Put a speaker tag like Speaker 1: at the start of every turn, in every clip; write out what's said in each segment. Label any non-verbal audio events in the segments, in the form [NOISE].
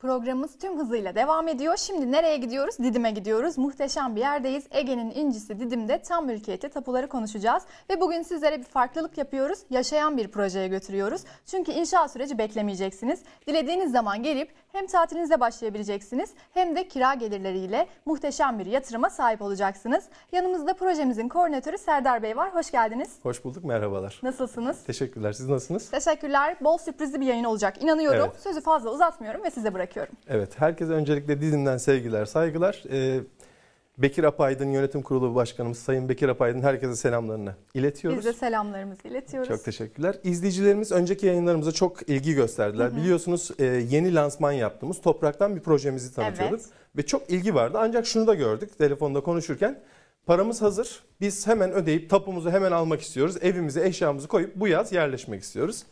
Speaker 1: Programımız tüm hızıyla devam ediyor. Şimdi nereye gidiyoruz? Didim'e gidiyoruz. Muhteşem bir yerdeyiz. Ege'nin incisi Didim'de tam mülkiyeti tapuları konuşacağız. Ve bugün sizlere bir farklılık yapıyoruz. Yaşayan bir projeye götürüyoruz. Çünkü inşaat süreci beklemeyeceksiniz. Dilediğiniz zaman gelip hem tatilinize başlayabileceksiniz hem de kira gelirleriyle muhteşem bir yatırıma sahip olacaksınız. Yanımızda projemizin koordinatörü Serdar Bey var. Hoş geldiniz.
Speaker 2: Hoş bulduk, merhabalar.
Speaker 1: Nasılsınız?
Speaker 2: Teşekkürler, siz nasılsınız?
Speaker 1: Teşekkürler. Bol sürprizli bir yayın olacak. İnanıyorum.
Speaker 2: Evet.
Speaker 1: Sözü fazla uzatmıyorum ve size bırakıyorum.
Speaker 2: Evet, herkese öncelikle Didim'den sevgiler, saygılar. Ee, Bekir Apaydın Yönetim Kurulu Başkanımız Sayın Bekir Apaydın herkese selamlarını iletiyoruz.
Speaker 1: Biz de selamlarımızı iletiyoruz.
Speaker 2: Çok teşekkürler. İzleyicilerimiz önceki yayınlarımıza çok ilgi gösterdiler. Biliyorsunuz e, yeni lansman yaptığımız Toprak'tan bir projemizi tanıtıyorduk.
Speaker 1: Evet.
Speaker 2: Ve çok ilgi vardı. Ancak şunu da gördük telefonda konuşurken. Paramız hazır. Biz hemen ödeyip tapumuzu hemen almak istiyoruz. Evimize eşyamızı koyup bu yaz yerleşmek istiyoruz.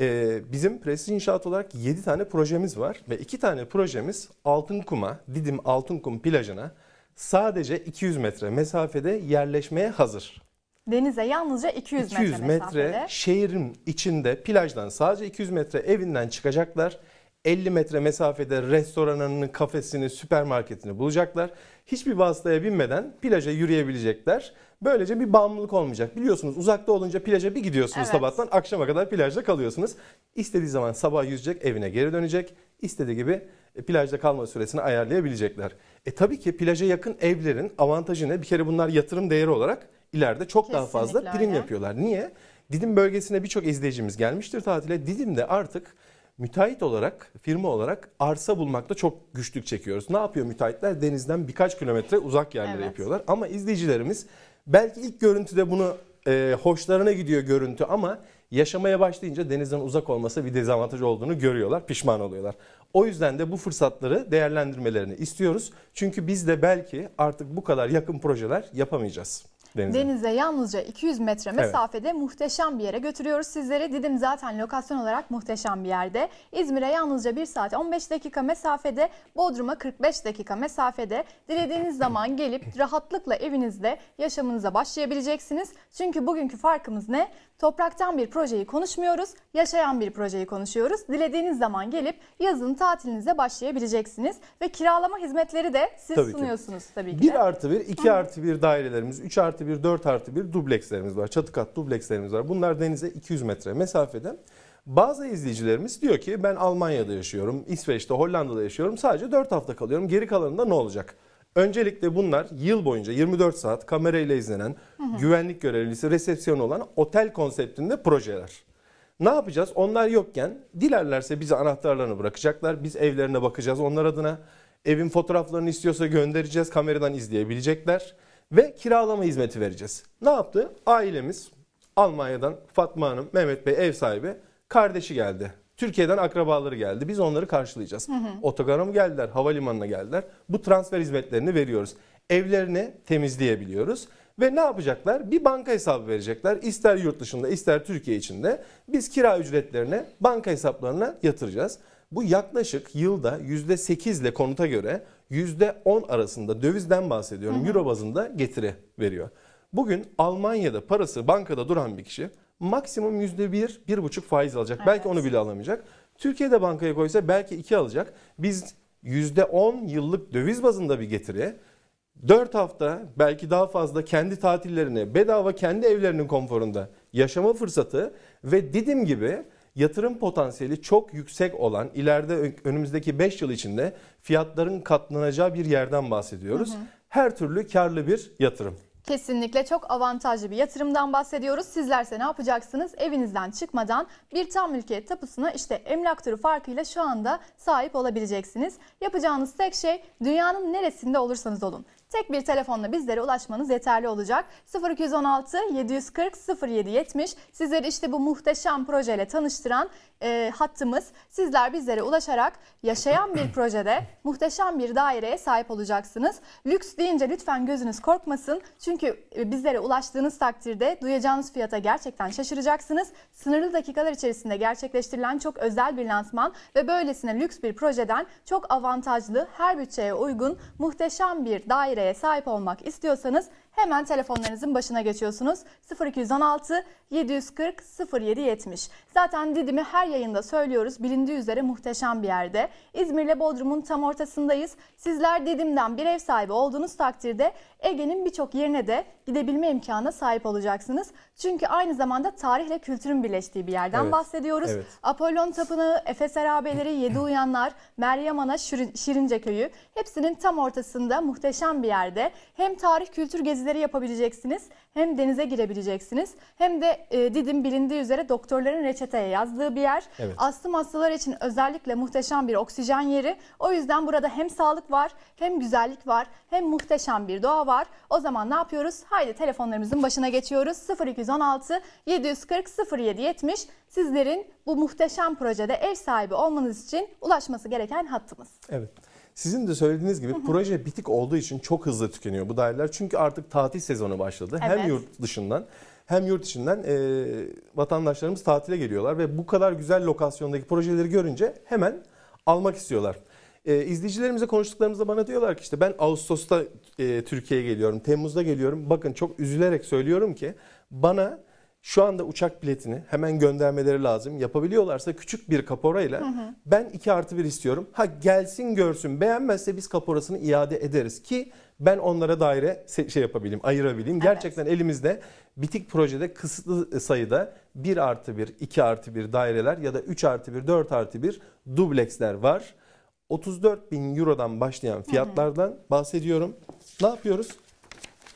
Speaker 2: Ee, bizim Prestij İnşaat olarak 7 tane projemiz var. Ve 2 tane projemiz Altınkum'a, Didim Altınkum plajına sadece 200 metre mesafede yerleşmeye hazır.
Speaker 1: Denize yalnızca 200,
Speaker 2: 200
Speaker 1: metre
Speaker 2: metre
Speaker 1: mesafede.
Speaker 2: şehrin içinde plajdan sadece 200 metre evinden çıkacaklar. 50 metre mesafede restoranını, kafesini, süpermarketini bulacaklar. Hiçbir vasıtaya binmeden plaja yürüyebilecekler. Böylece bir bağımlılık olmayacak. Biliyorsunuz uzakta olunca plaja bir gidiyorsunuz
Speaker 1: Evet.
Speaker 2: sabahtan akşama kadar plajda kalıyorsunuz. İstediği zaman sabah yüzecek, evine geri dönecek. İstediği gibi e, plajda kalma süresini ayarlayabilecekler. E tabii ki plaja yakın evlerin avantajı ne? Bir kere bunlar yatırım değeri olarak ileride çok daha fazla
Speaker 1: Kesinlikle
Speaker 2: prim
Speaker 1: öyle.
Speaker 2: yapıyorlar. Niye? Didim bölgesine birçok izleyicimiz gelmiştir tatile. Didim'de artık müteahhit olarak, firma olarak arsa bulmakta çok güçlük çekiyoruz. Ne yapıyor müteahhitler? Denizden birkaç kilometre uzak yerlere
Speaker 1: Evet.
Speaker 2: yapıyorlar. Ama izleyicilerimiz belki ilk görüntüde bunu e, hoşlarına gidiyor görüntü ama yaşamaya başlayınca denizden uzak olması bir dezavantaj olduğunu görüyorlar, pişman oluyorlar. O yüzden de bu fırsatları değerlendirmelerini istiyoruz. Çünkü biz de belki artık bu kadar yakın projeler yapamayacağız denize.
Speaker 1: Denize yalnızca 200 metre mesafede muhteşem bir yere götürüyoruz sizleri. Didim zaten lokasyon olarak muhteşem bir yerde. İzmir'e yalnızca 1 saat 15 dakika mesafede, Bodrum'a 45 dakika mesafede. Dilediğiniz zaman gelip rahatlıkla evinizde yaşamınıza başlayabileceksiniz. Çünkü bugünkü farkımız ne? Topraktan bir projeyi konuşmuyoruz, yaşayan bir projeyi konuşuyoruz. Dilediğiniz zaman gelip yazın tatilinize başlayabileceksiniz. Ve kiralama hizmetleri de siz
Speaker 2: Tabii ki.
Speaker 1: sunuyorsunuz tabii ki de.
Speaker 2: 1 artı 1, 2 artı 1 dairelerimiz, 3 artı 1, 4 artı 1 dublekslerimiz var. Çatı kat dublekslerimiz var. Bunlar denize 200 metre mesafede. Bazı izleyicilerimiz diyor ki ben Almanya'da yaşıyorum, İsveç'te, Hollanda'da yaşıyorum. Sadece 4 hafta kalıyorum. Geri kalanında ne olacak? Öncelikle bunlar yıl boyunca 24 saat kamerayla izlenen, güvenlik görevlisi, resepsiyon olan otel konseptinde projeler. Ne yapacağız? Onlar yokken dilerlerse bize anahtarlarını bırakacaklar. Biz evlerine bakacağız onlar adına. Evin fotoğraflarını istiyorsa göndereceğiz. Kameradan izleyebilecekler. Ve kiralama hizmeti vereceğiz. Ne yaptı? Ailemiz Almanya'dan Fatma Hanım, Mehmet Bey ev sahibi. Kardeşi geldi. Türkiye'den akrabaları geldi. Biz onları karşılayacağız. Otogara mı geldiler, havalimanına geldiler. Bu transfer hizmetlerini veriyoruz. Evlerini temizleyebiliyoruz. Ve ne yapacaklar? Bir banka hesabı verecekler. İster yurt dışında ister Türkiye içinde. Biz kira ücretlerini banka hesaplarına yatıracağız. Bu yaklaşık yılda %8 ile konuta göre %10 arasında dövizden bahsediyorum. Euro bazında getiri veriyor. Bugün Almanya'da parası bankada duran bir kişi maksimum %1, 1,5 faiz alacak. Belki
Speaker 1: Evet.
Speaker 2: onu bile alamayacak. Türkiye'de bankaya koysa belki 2 alacak. Biz %10 yıllık döviz bazında bir getiri 4 hafta belki daha fazla kendi tatillerini bedava kendi evlerinin konforunda yaşama fırsatı ve Didim gibi yatırım potansiyeli çok yüksek olan ileride önümüzdeki 5 yıl içinde fiyatların katlanacağı bir yerden bahsediyoruz. Her türlü karlı bir yatırım.
Speaker 1: Kesinlikle çok avantajlı bir yatırımdan bahsediyoruz. Sizlerse ne yapacaksınız? Evinizden çıkmadan bir tam mülkiyet tapusuna işte emlak turu farkıyla şu anda sahip olabileceksiniz. Yapacağınız tek şey dünyanın neresinde olursanız olun. Tek bir telefonla bizlere ulaşmanız yeterli olacak. 0216 740 0770 sizleri işte bu muhteşem projeyle tanıştıran e, hattımız. Sizler bizlere ulaşarak yaşayan bir [CLEARS THROAT] projede muhteşem bir daireye sahip olacaksınız. Lüks deyince lütfen gözünüz korkmasın. Çünkü e, bizlere ulaştığınız takdirde duyacağınız fiyata gerçekten şaşıracaksınız. Sınırlı dakikalar içerisinde gerçekleştirilen çok özel bir lansman ve böylesine lüks bir projeden çok avantajlı, her bütçeye uygun, muhteşem bir sahip olmak istiyorsanız Hemen telefonlarınızın başına geçiyorsunuz. 0216 740 0770. Zaten Didim'i her yayında söylüyoruz. Bilindiği üzere muhteşem bir yerde. İzmir'le Bodrum'un tam ortasındayız. Sizler Didim'den bir ev sahibi olduğunuz takdirde Ege'nin birçok yerine de gidebilme imkanına sahip olacaksınız. Çünkü aynı zamanda tarihle kültürün birleştiği bir yerden
Speaker 2: Evet,
Speaker 1: bahsediyoruz.
Speaker 2: evet.
Speaker 1: Apollon Tapınağı, Efes Harabeleri, [CLEARS THROAT] Yedi Uyanlar, Meryem Ana, Şirin- Şirince Köyü hepsinin tam ortasında muhteşem bir yerde. Hem tarih kültür gezileri yapabileceksiniz hem denize girebileceksiniz. Hem de e, Didim bilindiği üzere doktorların reçeteye yazdığı bir yer.
Speaker 2: Evet.
Speaker 1: Astım hastaları için özellikle muhteşem bir oksijen yeri. O yüzden burada hem sağlık var, hem güzellik var, hem muhteşem bir doğa var. O zaman ne yapıyoruz? Haydi telefonlarımızın başına geçiyoruz. 0216 740 0770 sizlerin bu muhteşem projede ev sahibi olmanız için ulaşması gereken hattımız.
Speaker 2: Evet. Sizin de söylediğiniz gibi proje bitik olduğu için çok hızlı tükeniyor bu daireler. Çünkü artık tatil sezonu başladı.
Speaker 1: Evet.
Speaker 2: Hem yurt dışından hem yurt içinden e, vatandaşlarımız tatile geliyorlar ve bu kadar güzel lokasyondaki projeleri görünce hemen almak istiyorlar. E, izleyicilerimize konuştuklarımızda bana diyorlar ki işte ben Ağustos'ta e, Türkiye'ye geliyorum, Temmuz'da geliyorum. Bakın çok üzülerek söylüyorum ki bana şu anda uçak biletini hemen göndermeleri lazım. Yapabiliyorlarsa küçük bir kaporayla ben 2 artı 1 istiyorum. Ha gelsin görsün beğenmezse biz kaporasını iade ederiz ki ben onlara daire şey yapabileyim ayırabileyim. Gerçekten elimizde bitik projede kısıtlı sayıda 1 artı 1, 2 artı 1 daireler ya da 3 artı 1, 4 artı 1 dubleksler var. 34 bin eurodan başlayan fiyatlardan bahsediyorum. Ne yapıyoruz?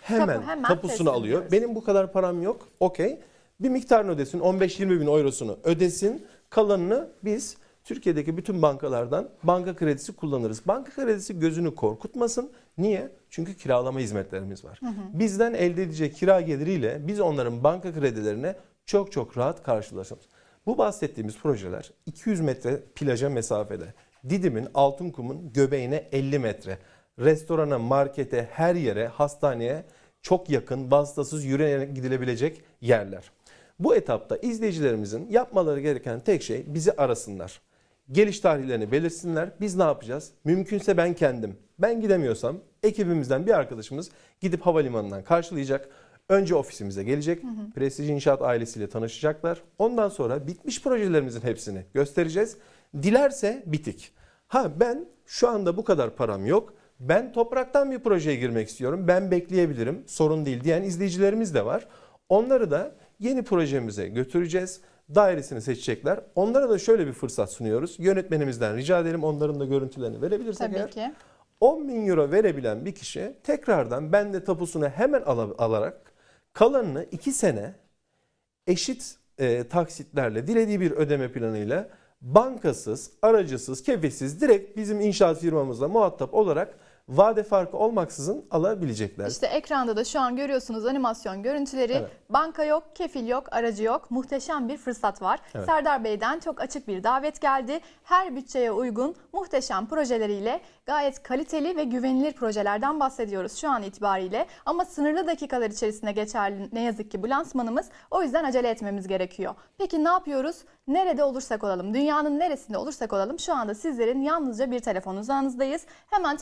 Speaker 2: Hemen,
Speaker 1: Tapu hemen
Speaker 2: tapusunu alıyor. Benim bu kadar param yok. Okey. Bir miktarını ödesin. 15-20 bin eurosunu ödesin. Kalanını biz Türkiye'deki bütün bankalardan banka kredisi kullanırız. Banka kredisi gözünü korkutmasın. Niye? Çünkü kiralama hizmetlerimiz var. Bizden elde edecek kira geliriyle biz onların banka kredilerine çok çok rahat karşılaşırız. Bu bahsettiğimiz projeler 200 metre plaja mesafede. Didim'in Altınkum'un göbeğine 50 metre. Restorana, markete, her yere, hastaneye çok yakın, vasıtasız yürüyerek gidilebilecek yerler. Bu etapta izleyicilerimizin yapmaları gereken tek şey bizi arasınlar. Geliş tarihlerini belirsinler. Biz ne yapacağız? Mümkünse ben kendim. Ben gidemiyorsam ekibimizden bir arkadaşımız gidip havalimanından karşılayacak. Önce ofisimize gelecek. Prestij İnşaat ailesiyle tanışacaklar. Ondan sonra bitmiş projelerimizin hepsini göstereceğiz. Dilerse bitik. Ha ben şu anda bu kadar param yok. Ben topraktan bir projeye girmek istiyorum. Ben bekleyebilirim. Sorun değil diyen izleyicilerimiz de var. Onları da yeni projemize götüreceğiz. Dairesini seçecekler. Onlara da şöyle bir fırsat sunuyoruz. Yönetmenimizden rica edelim onların da görüntülerini verebilirsek
Speaker 1: Tabii
Speaker 2: eğer.
Speaker 1: ki.
Speaker 2: 10 bin euro verebilen bir kişi tekrardan bende tapusunu hemen ala- alarak kalanını 2 sene eşit e, taksitlerle dilediği bir ödeme planıyla bankasız, aracısız, kefesiz direkt bizim inşaat firmamızla muhatap olarak vade farkı olmaksızın alabilecekler.
Speaker 1: İşte ekranda da şu an görüyorsunuz animasyon görüntüleri.
Speaker 2: Evet.
Speaker 1: Banka yok, kefil yok, aracı yok. Muhteşem bir fırsat var.
Speaker 2: Evet.
Speaker 1: Serdar Bey'den çok açık bir davet geldi. Her bütçeye uygun muhteşem projeleriyle gayet kaliteli ve güvenilir projelerden bahsediyoruz şu an itibariyle. Ama sınırlı dakikalar içerisinde geçerli ne yazık ki bu lansmanımız. O yüzden acele etmemiz gerekiyor. Peki ne yapıyoruz? Nerede olursak olalım, dünyanın neresinde olursak olalım şu anda sizlerin yalnızca bir telefon uzağınızdayız. Hemen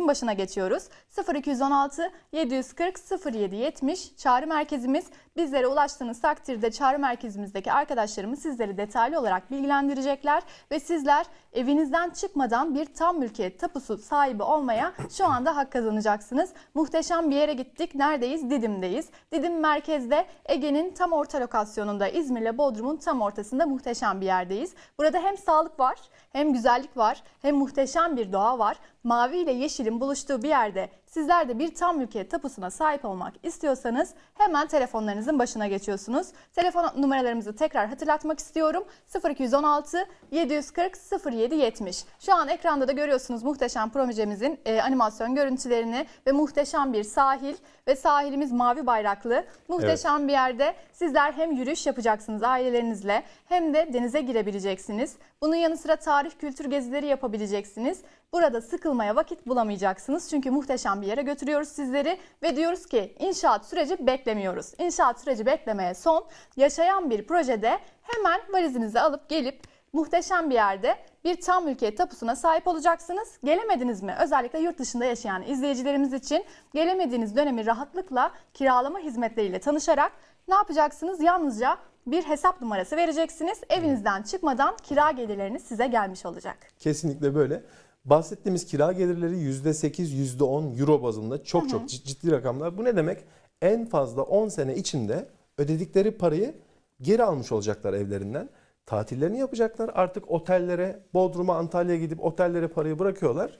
Speaker 1: telefonlarımızın başına geçiyoruz. 0216 740 0770 çağrı merkezimiz. Bizlere ulaştığınız takdirde çağrı merkezimizdeki arkadaşlarımız sizleri detaylı olarak bilgilendirecekler ve sizler evinizden çıkmadan bir tam mülkiyet tapusu sahibi olmaya şu anda hak kazanacaksınız. Muhteşem bir yere gittik. Neredeyiz? Didim'deyiz. Didim merkezde Ege'nin tam orta lokasyonunda İzmir'le Bodrum'un tam ortasında muhteşem bir yerdeyiz. Burada hem sağlık var, hem güzellik var, hem muhteşem bir doğa var. Mavi ile yeşilin buluştuğu bir yerde sizler de bir tam mülkiyet tapusuna sahip olmak istiyorsanız hemen telefonlarınızın başına geçiyorsunuz. Telefon numaralarımızı tekrar hatırlatmak istiyorum. 0216 740 0770. Şu an ekranda da görüyorsunuz muhteşem projemizin e, animasyon görüntülerini ve muhteşem bir sahil ve sahilimiz mavi bayraklı. Muhteşem bir yerde sizler hem yürüyüş yapacaksınız ailelerinizle hem de denize girebileceksiniz. Bunun yanı sıra tarih kültür gezileri yapabileceksiniz. Burada sıkılmaya vakit bulamayacaksınız. Çünkü muhteşem bir yere götürüyoruz sizleri ve diyoruz ki inşaat süreci beklemiyoruz. İnşaat süreci beklemeye son. Yaşayan bir projede hemen valizinizi alıp gelip muhteşem bir yerde bir tam mülkiyet tapusuna sahip olacaksınız. Gelemediniz mi? Özellikle yurt dışında yaşayan izleyicilerimiz için gelemediğiniz dönemi rahatlıkla kiralama hizmetleriyle tanışarak ne yapacaksınız? Yalnızca bir hesap numarası vereceksiniz. Evinizden çıkmadan kira gelirleriniz size gelmiş olacak.
Speaker 2: Kesinlikle böyle. Bahsettiğimiz kira gelirleri %8, %10 euro bazında çok çok cid- ciddi rakamlar. Bu ne demek? En fazla 10 sene içinde ödedikleri parayı geri almış olacaklar evlerinden. Tatillerini yapacaklar. Artık otellere, Bodrum'a, Antalya'ya gidip otellere parayı bırakıyorlar.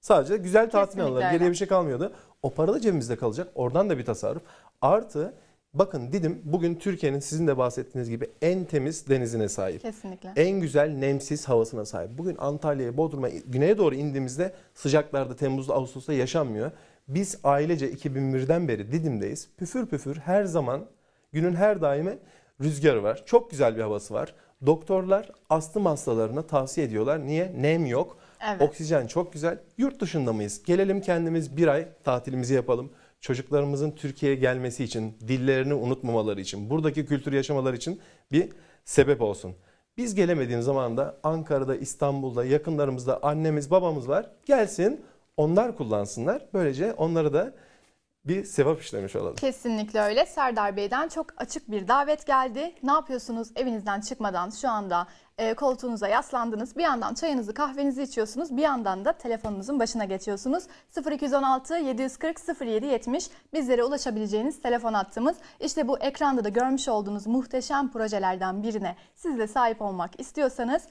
Speaker 2: Sadece güzel tatil
Speaker 1: öyle.
Speaker 2: Geriye bir şey kalmıyordu. O para da cebimizde kalacak. Oradan da bir tasarruf. Artı bakın Didim bugün Türkiye'nin sizin de bahsettiğiniz gibi en temiz denizine sahip
Speaker 1: Kesinlikle.
Speaker 2: en güzel nemsiz havasına sahip. Bugün Antalya'ya, Bodrum'a, güneye doğru indiğimizde sıcaklarda Temmuz'da, Ağustos'ta yaşanmıyor. Biz ailece 2001'den beri Didim'deyiz. Püfür püfür her zaman günün her daimi rüzgarı var. Çok güzel bir havası var. Doktorlar astım hastalarına tavsiye ediyorlar. Niye? Nem yok.
Speaker 1: Evet.
Speaker 2: Oksijen çok güzel. Yurt dışında mıyız? Gelelim kendimiz bir ay tatilimizi yapalım. Çocuklarımızın Türkiye'ye gelmesi için, dillerini unutmamaları için, buradaki kültürü yaşamaları için bir sebep olsun. Biz gelemediğimiz zaman da Ankara'da, İstanbul'da, yakınlarımızda annemiz, babamız var. Gelsin, onlar kullansınlar. Böylece onları da bir sevap işlemiş olalım.
Speaker 1: Kesinlikle öyle. Serdar Bey'den çok açık bir davet geldi. Ne yapıyorsunuz evinizden çıkmadan şu anda e, koltuğunuza yaslandınız. Bir yandan çayınızı kahvenizi içiyorsunuz. Bir yandan da telefonunuzun başına geçiyorsunuz. 0216 740 07 70 bizlere ulaşabileceğiniz telefon hattımız. İşte bu ekranda da görmüş olduğunuz muhteşem projelerden birine siz de sahip olmak istiyorsanız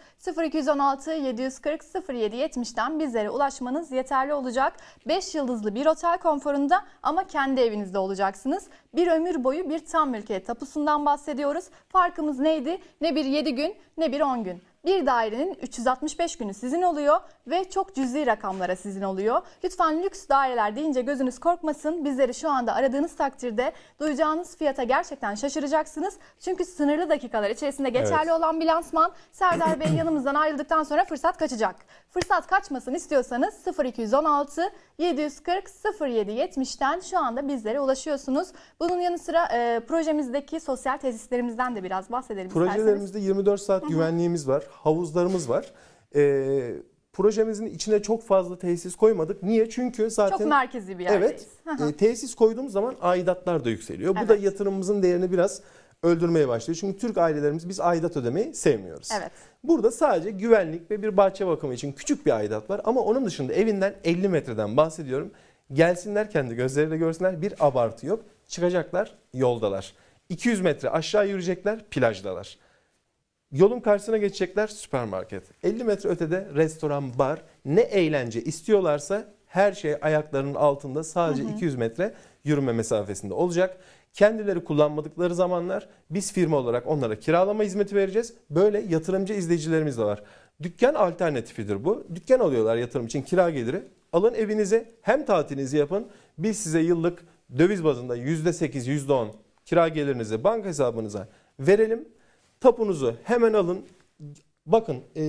Speaker 1: 0216 740 07 70'ten bizlere ulaşmanız yeterli olacak. 5 yıldızlı bir otel konforunda ama kendi evinizde olacaksınız. Bir ömür boyu bir tam mülkiyet tapusundan bahsediyoruz. Farkımız neydi? Ne bir 7 gün ne bir 10 gün. Bir dairenin 365 günü sizin oluyor ve çok cüzi rakamlara sizin oluyor. Lütfen lüks daireler deyince gözünüz korkmasın. Bizleri şu anda aradığınız takdirde duyacağınız fiyata gerçekten şaşıracaksınız. Çünkü sınırlı dakikalar içerisinde geçerli
Speaker 2: Evet.
Speaker 1: olan bir lansman Serdar Bey [CLEARS THROAT] yanımızdan ayrıldıktan sonra fırsat kaçacak. Fırsat kaçmasın istiyorsanız 0216 740 07 70'ten şu anda bizlere ulaşıyorsunuz. Bunun yanı sıra e, projemizdeki sosyal tesislerimizden de biraz bahsedelim isterseniz.
Speaker 2: Projelerimizde 24 saat güvenliğimiz var, havuzlarımız var. Ee, projemizin içine çok fazla tesis koymadık. Niye? Çünkü zaten
Speaker 1: Çok merkezi bir yerdeyiz.
Speaker 2: Evet. e, tesis koyduğumuz zaman aidatlar da yükseliyor. Bu
Speaker 1: Evet.
Speaker 2: da yatırımımızın değerini biraz öldürmeye başlıyor. Çünkü Türk ailelerimiz biz aidat ödemeyi sevmiyoruz.
Speaker 1: Evet.
Speaker 2: Burada sadece güvenlik ve bir bahçe bakımı için küçük bir aidat var. Ama onun dışında evinden 50 metreden bahsediyorum. Gelsinler kendi gözleriyle görsünler. Bir abartı yok. Çıkacaklar yoldalar. 200 metre aşağı yürüyecekler plajdalar. Yolun karşısına geçecekler süpermarket. 50 metre ötede restoran, bar. Ne eğlence istiyorlarsa her şey ayaklarının altında sadece 200 metre yürüme mesafesinde olacak. Kendileri kullanmadıkları zamanlar biz firma olarak onlara kiralama hizmeti vereceğiz. Böyle yatırımcı izleyicilerimiz de var. Dükkan alternatifidir bu. Dükkan alıyorlar yatırım için kira geliri. Alın evinize hem tatilinizi yapın. Biz size yıllık döviz bazında %8, %10 kira gelirinizi banka hesabınıza verelim. Tapunuzu hemen alın. Bakın e,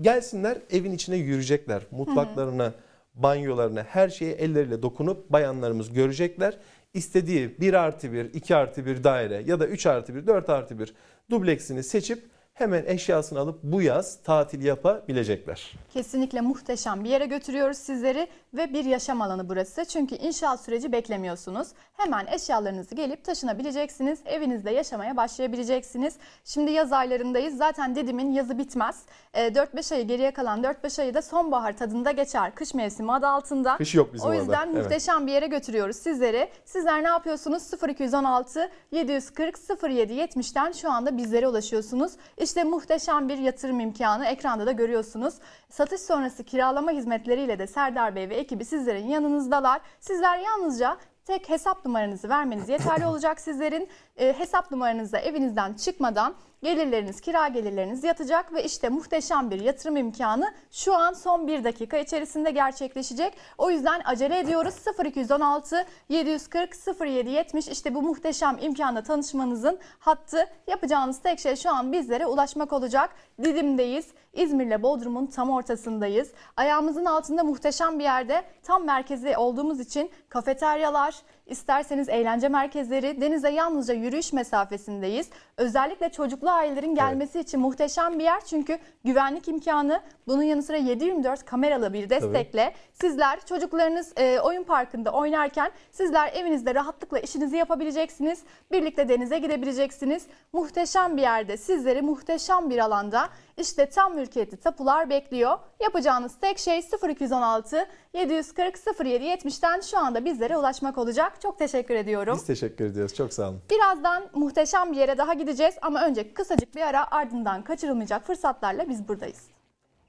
Speaker 2: gelsinler evin içine yürüyecekler. Mutfaklarına, banyolarına her şeye elleriyle dokunup bayanlarımız görecekler. İstediği 1 artı 1, 2 artı 1 daire ya da 3 artı 1, 4 artı 1 dubleksini seçip hemen eşyasını alıp bu yaz tatil yapabilecekler.
Speaker 1: Kesinlikle muhteşem bir yere götürüyoruz sizleri ve bir yaşam alanı burası. Çünkü inşaat süreci beklemiyorsunuz. Hemen eşyalarınızı gelip taşınabileceksiniz. Evinizde yaşamaya başlayabileceksiniz. Şimdi yaz aylarındayız. Zaten Didim'in yazı bitmez. Ee, 4-5 ayı geriye kalan 4-5 ayı da sonbahar tadında geçer. Kış mevsimi adı altında.
Speaker 2: Kış yok bizim
Speaker 1: o
Speaker 2: orada.
Speaker 1: yüzden
Speaker 2: Evet.
Speaker 1: muhteşem bir yere götürüyoruz sizleri. Sizler ne yapıyorsunuz? 0216 740 07 70'ten şu anda bizlere ulaşıyorsunuz. İşte muhteşem bir yatırım imkanı ekranda da görüyorsunuz. Satış sonrası kiralama hizmetleriyle de Serdar Bey ve ekibi sizlerin yanınızdalar. Sizler yalnızca tek hesap numaranızı vermeniz yeterli olacak sizlerin. E, hesap numaranızda evinizden çıkmadan gelirleriniz, kira gelirleriniz yatacak ve işte muhteşem bir yatırım imkanı şu an son bir dakika içerisinde gerçekleşecek. O yüzden acele ediyoruz. 0216 740 07 70 işte bu muhteşem imkanla tanışmanızın hattı. Yapacağınız tek şey şu an bizlere ulaşmak olacak. Didim'deyiz. İzmir'le Bodrum'un tam ortasındayız. Ayağımızın altında muhteşem bir yerde tam merkezi olduğumuz için kafeteryalar, isterseniz eğlence merkezleri, denize yalnızca yürüyüş mesafesindeyiz. Özellikle çocuklu ailelerin gelmesi için muhteşem bir yer çünkü güvenlik imkanı, bunun yanı sıra 7/24 kameralı bir destekle sizler çocuklarınız e, oyun parkında oynarken sizler evinizde rahatlıkla işinizi yapabileceksiniz. Birlikte denize gidebileceksiniz. Muhteşem bir yerde sizleri muhteşem bir alanda işte tam mülkiyetli tapular bekliyor. Yapacağınız tek şey 0216 740 07 70'ten şu anda bizlere ulaşmak olacak. Çok teşekkür ediyorum.
Speaker 2: Biz teşekkür ediyoruz. Çok sağ olun.
Speaker 1: Birazdan muhteşem bir yere daha gideceğiz ama önce kısacık bir ara ardından kaçırılmayacak fırsatlarla biz buradayız.